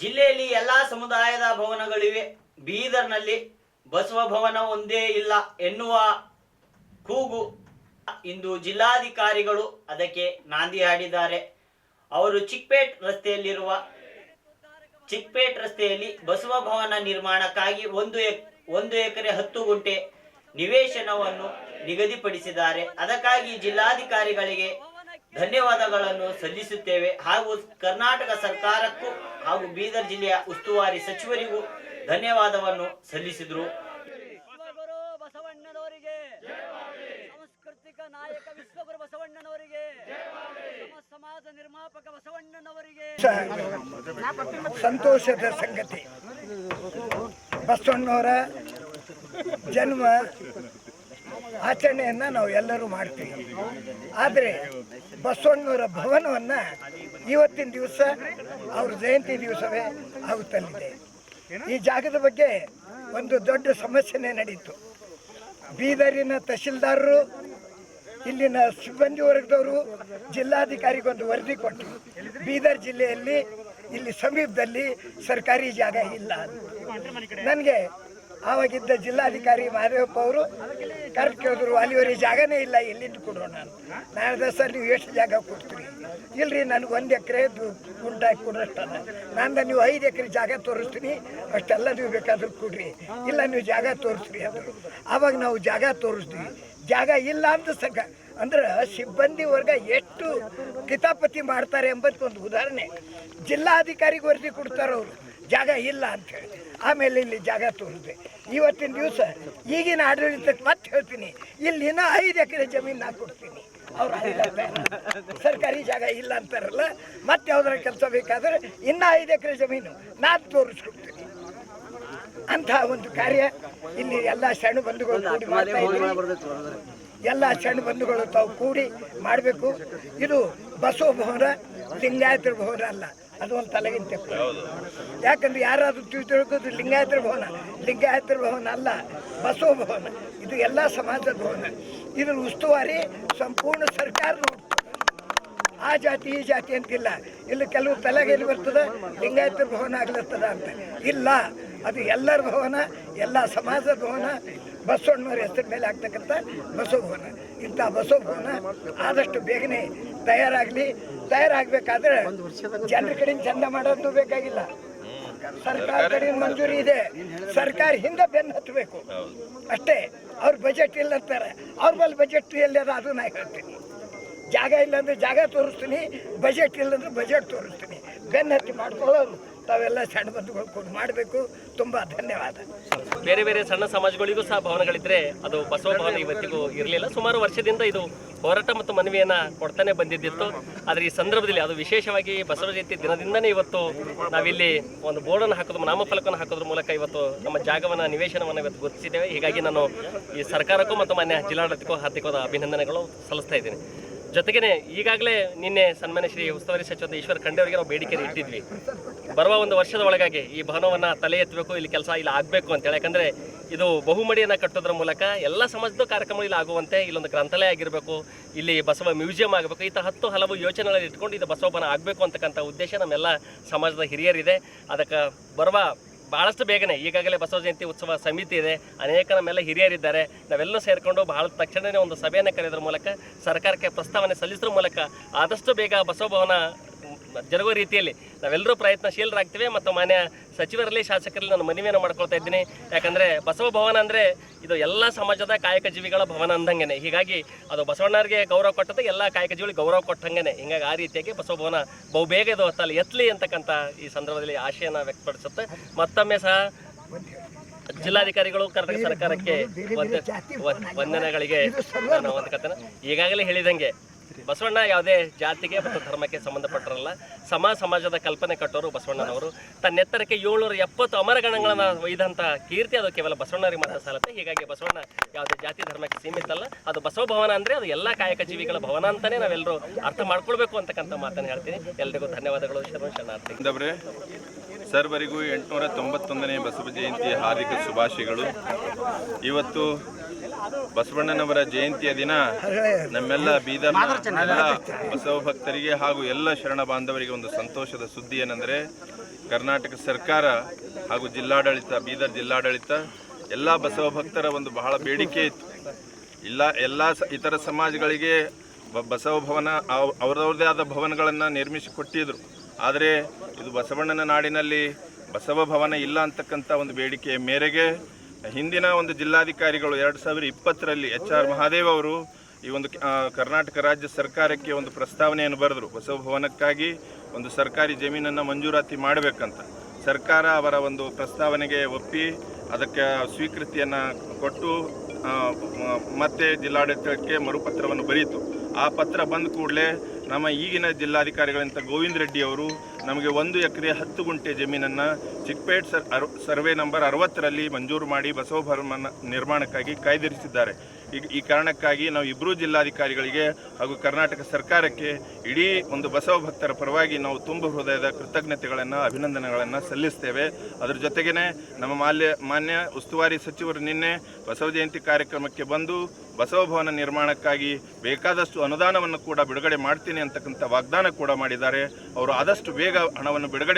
ಜಿಲ್ಲೆಯಲ್ಲಿ ಎಲ್ಲಾ ಸಮುದಾಯದ ಭವನಗಳಿವೆ. ಬೀದರ್ನಲ್ಲಿ ಬಸವ ಭವನ ಒಂದೇ ಇಲ್ಲ ಎನ್ನುವ ಕೂಗು ಇಂದು ಜಿಲ್ಲಾಧಿಕಾರಿಗಳು ಅದಕ್ಕೆ ನಾಂದಿ ಹಾಡಿದ್ದಾರೆ. ಅವರು ಚಿಕ್ಪೇಟ್ ರಸ್ತೆಯಲ್ಲಿರುವ ಚಿಕ್ಪೇಟ್ ರಸ್ತೆಯಲ್ಲಿ ಬಸವ ಭವನ ನಿರ್ಮಾಣಕ್ಕಾಗಿ ಒಂದು ಒಂದು ಎಕರೆ ಹತ್ತು ಗುಂಟೆ ನಿವೇಶನವನ್ನು ನಿಗದಿಪಡಿಸಿದ್ದಾರೆ. ಅದಕ್ಕಾಗಿ ಜಿಲ್ಲಾಧಿಕಾರಿಗಳಿಗೆ ಧನ್ಯವಾದಗಳನ್ನು ಸಲ್ಲಿಸುತ್ತೇವೆ. ಹಾಗೂ ಕರ್ನಾಟಕ ಸರ್ಕಾರಕ್ಕೂ ಹಾಗೂ ಬೀದರ್ ಜಿಲ್ಲೆಯ ಉಸ್ತುವಾರಿ ಸಚಿವರಿಗೂ ಧನ್ಯವಾದವನ್ನು ಸಲ್ಲಿಸಿದರು. ಸಾಂಸ್ಕೃತಿಕ ನಾಯಕ ವಿಶ್ವಗುರು ಬಸವಣ್ಣನವರಿಗೆ ಸಮ ಸಮಾಜ ನಿರ್ಮಾಪಕ ಬಸವಣ್ಣನವರಿಗೆ. ಸಂತೋಷದ ಸಂಗತಿ. ಬಸವಣ್ಣವರ ಜನ್ಮ ಆಚರಣೆಯನ್ನು ನಾವು ಎಲ್ಲರೂ ಮಾಡ್ತೀವಿ. ಆದರೆ ಬಸವಣ್ಣವರ ಭವನವನ್ನು ಇವತ್ತಿನ ದಿವಸ, ಅವ್ರ ಜಯಂತಿ ದಿವಸವೇ ಆಗುತ್ತಲ್ಲಿದೆ. ಈ ಜಾಗದ ಬಗ್ಗೆ ಒಂದು ದೊಡ್ಡ ಸಮಸ್ಯೆನೇ ನಡೀತು. ಬೀದರಿನ ತಹಶೀಲ್ದಾರರು, ಇಲ್ಲಿನ ಸಿಬ್ಬಂದಿ ವರ್ಗದವರು ಜಿಲ್ಲಾಧಿಕಾರಿಗೊಂದು ವರದಿ ಕೊಟ್ಟರು ಬೀದರ್ ಜಿಲ್ಲೆಯಲ್ಲಿ ಇಲ್ಲಿ ಸಮೀಪದಲ್ಲಿ ಸರ್ಕಾರಿ ಜಾಗ ಇಲ್ಲ ನನಗೆ ಆವಾಗಿದ್ದ ಜಿಲ್ಲಾಧಿಕಾರಿ ಮಾದೇವಪ್ಪ ಅವರು ಕರೆಕ್ಟ್ ಕೇಳಿದ್ರು ಅಲ್ಲಿವರೆಗೆ ಜಾಗನೇ ಇಲ್ಲ ಎಲ್ಲಿಂದ. ನಾನು? ಹೇಳಿದೆ ಸರ್, ನೀವು ಎಷ್ಟು ಜಾಗ ಕೊಡ್ತೀರಿ? ಇಲ್ರಿ, ನನಗೆ ಒಂದು ಎಕರೆ ಗುಂಟಾಗಿ ಕೊಡೋಷ್ಟಲ್ಲ ನಾನು. ನೀವು ಐದು ಎಕರೆ ಜಾಗ ತೋರಿಸ್ತೀನಿ, ಅಷ್ಟೆಲ್ಲ ನೀವು ಬೇಕಾದ್ರೂ ಕೊಡ್ರಿ. ಇಲ್ಲ, ನೀವು ಜಾಗ ತೋರಿಸ್ರಿ ಅಂದರು. ಆವಾಗ ನಾವು ಜಾಗ ತೋರಿಸ್ತೀವಿ ಜಾಗ ಇಲ್ಲ ಅಂತ ಸಂಘ ಅಂದ್ರೆ ಸಿಬ್ಬಂದಿ ವರ್ಗ ಎಷ್ಟು ಕಿತಾಪತಿ ಮಾಡ್ತಾರೆ ಎಂಬುದಕ್ಕೆ ಒಂದು ಉದಾಹರಣೆ. ಜಿಲ್ಲಾಧಿಕಾರಿಗೆ ವರದಿ ಕೊಡ್ತಾರೆ ಅವರು ಜಾಗ ಇಲ್ಲ ಅಂತ ಹೇಳಿ. ಆಮೇಲೆ ಇಲ್ಲಿ ಜಾಗ ತೋರಿಸಿದೆ. ಇವತ್ತಿನ ದಿವಸ ಈಗಿನ ಆಡಳಿತಕ್ಕೆ ಮತ್ತೆ ಹೇಳ್ತೀನಿ. ಇಲ್ಲಿ ಇನ್ನೂ ಐದು ಎಕರೆ ಜಮೀನು ನಾ ಕೊಡ್ತೀನಿ. ಅವ್ರು ಸರ್ಕಾರಿ ಜಾಗ ಇಲ್ಲ ಅಂತಾರಲ್ಲ ಮತ್ತೆ ಯಾವ್ದಾರ ಕೆಲಸ ಬೇಕಾದ್ರೆ ಇನ್ನೂ ಐದು ಎಕರೆ ಜಮೀನು ನಾನು ತೋರಿಸ್ಕೊಡ್ತೀನಿ. ಅಂತಹ ಒಂದು ಕಾರ್ಯ ಇಲ್ಲಿ ಎಲ್ಲ ಸಣ್ಣ ಬಂಧುಗಳು ಕೂಡಿ ಮಾಡ್ತಾ. ಎಲ್ಲ ಸಣ್ಣ ಬಂಧುಗಳು ತಾವು ಕೂಡಿ ಮಾಡಬೇಕು. ಇದು ಬಸವ ಭವನ ಲಿಂಗಾಯತರ ಭವನ ಅಲ್ಲ. ಅದು ಒಂದು ತಲೆಗಿನ ತಪ್ಪು. ಯಾಕಂದ್ರೆ ಯಾರಾದ್ರೂ ತಿಳಿ ತಿಳ್ಕೋದು ಲಿಂಗಾಯತರ ಭವನ ಲಿಂಗಾಯತರ ಭವನ ಅಲ್ಲ ಬಸವ ಭವನ. ಇದು ಎಲ್ಲ ಸಮಾಜದ ಭವನ. ಇದ್ರ ಉಸ್ತುವಾರಿ ಸಂಪೂರ್ಣ ಸರ್ಕಾರ ಆ ಜಾತಿ ಈ ಜಾತಿ ಅಂತಿಲ್ಲ. ಇಲ್ಲಿ ಕೆಲವು ತಲೆಗೆ ಎಲ್ಲಿ ಬರ್ತದೆ ಲಿಂಗಾಯತರ ಭವನ ಆಗ್ಲತ್ತದ ಅಂತ. ಇಲ್ಲ ಅದು ಎಲ್ಲರ ಭವನ ಎಲ್ಲ ಸಮಾಜದ ಭವನ. ಬಸವಣ್ಣವ್ರ ಹೆಸರ ಮೇಲೆ ಆಗ್ತಕ್ಕಂಥ ಬಸವ ಭವನ. ಇಂಥ ಬಸವ ಭವನ ಆದಷ್ಟು ಬೇಗನೆ ತಯಾರಾಗಲಿ ತಯಾರಾಗಬೇಕಾದ್ರೆ ಜನರ ಕಡೆಯಿಂದ ಚಂದ ಮಾಡೋದು ಬೇಕಾಗಿಲ್ಲ. ಸರ್ಕಾರ ಕಡೆಯಿಂದ ಮಂಜೂರಿ ಇದೆ. ಸರ್ಕಾರ ಹಿಂದೆ ಬೆನ್ನು ಹತ್ತಬೇಕು. ಅಷ್ಟೇ ಅವ್ರ ಬಜೆಟ್ ಇಲ್ಲ ಅಂತಾರೆ. ಅವ್ರ ಮೇಲೆ ಬಜೆಟ್ ಎಲ್ಲಿ ಅದ ಅದು ನಾ ಹೇಳ್ತೀನಿ. ಜಾಗ ಇಲ್ಲ ಅಂದ್ರೆ ಜಾಗ ತೋರಿಸ್ತೀನಿ ಬಜೆಟ್ ಇಲ್ಲ ಅಂದ್ರೆ ಬಜೆಟ್ ತೋರಿಸ್ತೀನಿ. ಬೆನ್ನು ಹತ್ತಿ ಮಾಡ್ಕೊಳ್ಳೋರು ತಾವೆಲ್ಲ ಸಣ್ಣ ಬಂಧುಗಳು ಕೊಟ್ಟು ಮಾಡಬೇಕು. ತುಂಬ ಧನ್ಯವಾದ. ಬೇರೆ ಬೇರೆ ಸಣ್ಣ ಸಮಾಜಗಳಿಗೂ ಸಹ ಭವನಗಳಿದ್ರೆ ಅದು ಬಸವ ಭವನ ಇವತ್ತಿಗೂ ಇರಲಿಲ್ಲ. ಸುಮಾರು ವರ್ಷದಿಂದ ಇದು ಹೋರಾಟ ಮತ್ತು ಮನವಿಯನ್ನ ಕೊಡ್ತಾನೆ ಬಂದಿದ್ದಿತ್ತು. ಆದರೆ ಈ ಸಂದರ್ಭದಲ್ಲಿ ಅದು ವಿಶೇಷವಾಗಿ ಬಸವ ಜಯಂತಿ ದಿನದಿಂದನೇ ಇವತ್ತು ನಾವಿಲ್ಲಿ ಒಂದು ಬೋರ್ಡನ್ನು ಹಾಕೋದು, ನಾಮಫಲಕವನ್ನು ಹಾಕೋದ್ರ ಮೂಲಕ ಇವತ್ತು ನಮ್ಮ ಜಾಗವನ್ನ, ನಿವೇಶನವನ್ನು ಇವತ್ತು ಗುರುತಿಸಿದ್ದೇವೆ. ಹೀಗಾಗಿ ನಾನು ಈ ಸರ್ಕಾರಕ್ಕೂ ಮತ್ತು ಮಾನ್ಯ ಜಿಲ್ಲಾಡಳಿತಕ್ಕೂ ಹಾರ್ದಿಕವಾದ ಅಭಿನಂದನೆಗಳು ಸಲ್ಲಿಸ್ತಾ ಇದ್ದೀನಿ. ಜೊತೆಗೆ ಈಗಾಗಲೇ ನಿನ್ನೆ ಸನ್ಮಾನ್ಯ ಶ್ರೀ ಉಸ್ತುವಾರಿ ಸಚಿವ ಈಶ್ವರ ಖಂಡೆ ಅವರಿಗೆ ನಾವು ಬೇಡಿಕೆ ಇಟ್ಟಿದ್ವಿ. ಬರುವ ಒಂದು ವರ್ಷದ ಒಳಗಾಗಿ ಈ ಭವನವನ್ನು ತಲೆ ಎತ್ತಬೇಕು, ಇಲ್ಲಿ ಕೆಲಸ ಇಲ್ಲಿ, ಆಗಬೇಕು ಅಂತೇಳಿ. ಯಾಕಂದರೆ ಇದು ಬಹುಮಡಿಯನ್ನು ಕಟ್ಟೋದ್ರ ಮೂಲಕ ಎಲ್ಲ ಸಮಾಜದ ಕಾರ್ಯಕ್ರಮ ಇಲ್ಲಿ ಆಗುವಂತೆ ಇಲ್ಲೊಂದು ಗ್ರಂಥಾಲಯ ಆಗಿರಬೇಕು, ಇಲ್ಲಿ ಬಸವ ಮ್ಯೂಸಿಯಂ ಆಗಬೇಕು, ಈ ಹತ್ತು ಹಲವು ಯೋಚನೆಗಳಲ್ಲಿ ಇಟ್ಕೊಂಡು ಇದು ಬಸವ ಭವನ ಆಗಬೇಕು ಅಂತಕ್ಕಂಥ ಉದ್ದೇಶ ನಮ್ಮೆಲ್ಲ ಸಮಾಜದ ಹಿರಿಯರಿದೆ. ಅದಕ್ಕೆ ಬರುವ ಭಾಳಷ್ಟು ಬೇಗನೆ, ಈಗಾಗಲೇ ಬಸವ ಜಯಂತಿ ಉತ್ಸವ ಸಮಿತಿ ಇದೆ, ಅನೇಕ ನಮ್ಮೆಲ್ಲ ಹಿರಿಯರಿದ್ದಾರೆ. ನಾವೆಲ್ಲ ಸೇರಿಕೊಂಡು ಬಹಳ ತಕ್ಷಣವೇ ಒಂದು ಸಭೆಯನ್ನು ಕರೆಯೋದ್ರ ಮೂಲಕ, ಸರ್ಕಾರಕ್ಕೆ ಪ್ರಸ್ತಾವನೆ ಸಲ್ಲಿಸೋದ್ರ ಮೂಲಕ ಆದಷ್ಟು ಬೇಗ ಬಸವ ಭವನ ಜರುಗುವ ರೀತಿಯಲ್ಲಿ ನಾವೆಲ್ಲರೂ ಪ್ರಯತ್ನಶೀಲರಾಗ್ತೇವೆ ಮತ್ತು ಮಾನ್ಯ ಸಚಿವರಲ್ಲಿ ಶಾಸಕರಲ್ಲಿ ನಾನು ಮನವಿಯನ್ನು ಮಾಡ್ಕೊಳ್ತಾ ಇದ್ದೀನಿ. ಯಾಕಂದರೆ ಬಸವ ಭವನ ಅಂದರೆ ಇದು ಎಲ್ಲ ಸಮಾಜದ ಕಾಯಕ ಜೀವಿಗಳ ಭವನ ಅಂದಂಗೆನೆ. ಹೀಗಾಗಿ ಅದು ಬಸವಣ್ಣರಿಗೆ ಗೌರವ ಕೊಟ್ಟದ್ದು ಎಲ್ಲ ಕಾಯಕ ಜೀವಿಗಳಿಗೆ ಗೌರವ ಕೊಟ್ಟಂಗೆನೆ. ಹಿಂಗಾಗಿ ಆ ರೀತಿಯಾಗಿ ಬಸವ ಭವನ ಬಹುಬೇಗ ಇದು ಹೊತ್ತಲ್ಲಿ ಎತ್ತಲಿ ಅಂತಕ್ಕಂಥ ಈ ಸಂದರ್ಭದಲ್ಲಿ ಆಶೆಯನ್ನು ವ್ಯಕ್ತಪಡಿಸುತ್ತೆ. ಮತ್ತೊಮ್ಮೆ ಸಹ ಜಿಲ್ಲಾಧಿಕಾರಿಗಳು, ಕರ್ನಾಟಕ ಸರ್ಕಾರಕ್ಕೆ ವಂದ- ವಂದ- ವಂದನೆಗಳಿಗೆ ನಾನು ಈಗಾಗಲೇ ಹೇಳಿದಂಗೆ ಬಸವಣ್ಣ ಯಾವುದೇ ಜಾತಿಗೆ ಮತ್ತು ಧರ್ಮಕ್ಕೆ ಸಂಬಂಧಪಟ್ಟರಲ್ಲ. ಸಮ ಸಮಾಜದ ಕಲ್ಪನೆ ಕಟ್ಟೋರು ಬಸವಣ್ಣನವರು. ತನ್ನೆತ್ತರಕ್ಕೆ ಏಳ್ನೂರ ಎಪ್ಪತ್ತು ಅಮರಗಣಗಳನ್ನು ಒಯ್ದಂಥ ಕೀರ್ತಿ ಅದು ಕೇವಲ ಬಸವಣ್ಣರಿಗೆ ಮಾತ್ರ ಸಾಲತ್ತೆ. ಹೀಗಾಗಿ ಬಸವಣ್ಣ ಯಾವುದೇ ಜಾತಿ ಧರ್ಮಕ್ಕೆ ಸೀಮಿತ ಅಲ್ಲ ಅದು ಬಸವ ಭವನ ಅಂದರೆ ಅದು ಎಲ್ಲ ಕಾಯಕ ಜೀವಿಗಳ ಭವನ ಅಂತಲೇ ನಾವೆಲ್ಲರೂ ಅರ್ಥ ಮಾಡ್ಕೊಳ್ಬೇಕು ಅಂತಕ್ಕಂಥ ಮಾತನ್ನು ಹೇಳ್ತೀನಿ. ಎಲ್ರಿಗೂ ಧನ್ಯವಾದಗಳು. ಶರಣ ಶರಣಾರ್ಥಿ. ಸರ್ವರಿಗೂ ಎಂಟುನೂರ ತೊಂಬತ್ತೊಂದನೇ ಬಸವ ಜಯಂತಿ ಹಾರ್ದಿಕ ಶುಭಾಶಯಗಳು. ಇವತ್ತು ಬಸವಣ್ಣನವರ ಜಯಂತಿಯ ದಿನ ನಮ್ಮೆಲ್ಲ ಬೀದರ್ ಎಲ್ಲ ಬಸವ ಭಕ್ತರಿಗೆ ಹಾಗೂ ಎಲ್ಲ ಶರಣ ಬಾಂಧವರಿಗೆ ಒಂದು ಸಂತೋಷದ ಸುದ್ದಿ ಏನೆಂದರೆ ಕರ್ನಾಟಕ ಸರ್ಕಾರ ಹಾಗೂ ಜಿಲ್ಲಾಡಳಿತ, ಬೀದರ್ ಜಿಲ್ಲಾಡಳಿತ, ಎಲ್ಲ ಬಸವ ಭಕ್ತರ ಒಂದು ಬಹಳ ಬೇಡಿಕೆ ಇತ್ತು. ಇಲ್ಲ, ಎಲ್ಲ ಇತರ ಸಮಾಜಗಳಿಗೆ ಬಸವ ಭವನ, ಅವ್- ಅವರವ್ರದೇ ಆದ ಭವನಗಳನ್ನು ನಿರ್ಮಿಸಿ ಕೊಟ್ಟಿದ್ರು ಆದರೆ ಇದು ಬಸವಣ್ಣನ ನಾಡಿನಲ್ಲಿ ಬಸವ ಭವನ ಇಲ್ಲ ಅಂತಕ್ಕಂಥ ಒಂದು ಬೇಡಿಕೆಯ ಮೇರೆಗೆ ಹಿಂದಿನ ಒಂದು ಜಿಲ್ಲಾಧಿಕಾರಿಗಳು ಎರಡು ಸಾವಿರ ಇಪ್ಪತ್ತರಲ್ಲಿ ಎಚ್ ಆರ್ ಮಹಾದೇವ್ ಅವರು ಈ ಒಂದು ಕರ್ನಾಟಕ ರಾಜ್ಯ ಸರ್ಕಾರಕ್ಕೆ ಒಂದು ಪ್ರಸ್ತಾವನೆಯನ್ನು ಬರೆದರು. ಬಸವಭವನಕ್ಕಾಗಿ ಒಂದು ಸರ್ಕಾರಿ ಜಮೀನನ್ನು ಮಂಜೂರಾತಿ ಮಾಡಬೇಕಂತ. ಸರ್ಕಾರ ಅವರ ಒಂದು ಪ್ರಸ್ತಾವನೆಗೆ ಒಪ್ಪಿ ಅದಕ್ಕೆ ಸ್ವೀಕೃತಿಯನ್ನು ಕೊಟ್ಟು ಮತ್ತೆ ಜಿಲ್ಲಾಡಳಿತಕ್ಕೆ ಮರುಪತ್ರವನ್ನು ಬರೀತು. ಆ ಪತ್ರ ಬಂದ ಕೂಡಲೇ ನಮ್ಮ ಈಗಿನ ಜಿಲ್ಲಾಧಿಕಾರಿಗಳಂತ ಗೋವಿಂದ ರೆಡ್ಡಿ ಅವರು ನಮಗೆ ಒಂದು ಎಕರೆ ಹತ್ತು ಗುಂಟೆ ಜಮೀನನ್ನು ಚಿಕ್ಪೇಟ್ ಸರ್ ಅರ್, ಸರ್ವೆ ನಂಬರ್ ಅರವತ್ತರಲ್ಲಿ ಮಂಜೂರು ಮಾಡಿ ಬಸವಭವನ ನಿರ್ಮಾಣಕ್ಕಾಗಿ ಕಾಯ್ದಿರಿಸಿದ್ದಾರೆ. ಈ ಈ ಕಾರಣಕ್ಕಾಗಿ ನಾವು ಇಬ್ಬರೂ ಜಿಲ್ಲಾಧಿಕಾರಿಗಳಿಗೆ ಹಾಗೂ ಕರ್ನಾಟಕ ಸರ್ಕಾರಕ್ಕೆ ಇಡೀ ಒಂದು ಬಸವ ಭಕ್ತರ ಪರವಾಗಿ ನಾವು ತುಂಬ ಹೃದಯದ ಕೃತಜ್ಞತೆಗಳನ್ನು, ಅಭಿನಂದನೆಗಳನ್ನು ಸಲ್ಲಿಸ್ತೇವೆ. ಅದರ ಜೊತೆಗೇ ನಮ್ಮ ಮಾಲ್ಯ, ಮಾನ್ಯ ಉಸ್ತುವಾರಿ ಸಚಿವರು ನಿನ್ನೆ ಬಸವ ಜಯಂತಿ ಕಾರ್ಯಕ್ರಮಕ್ಕೆ ಬಂದು ಬಸವ ಭವನ ನಿರ್ಮಾಣಕ್ಕಾಗಿ ಬೇಕಾದಷ್ಟು ಅನುದಾನವನ್ನು ಕೂಡ ಬಿಡುಗಡೆ ಮಾಡ್ತೀನಿ ಅಂತಕ್ಕಂಥ ವಾಗ್ದಾನ ಕೂಡ ಮಾಡಿದ್ದಾರೆ. ಅವರು ಆದಷ್ಟು ಬೇಗ ಹಣವನ್ನು ಬಿಡುಗಡೆ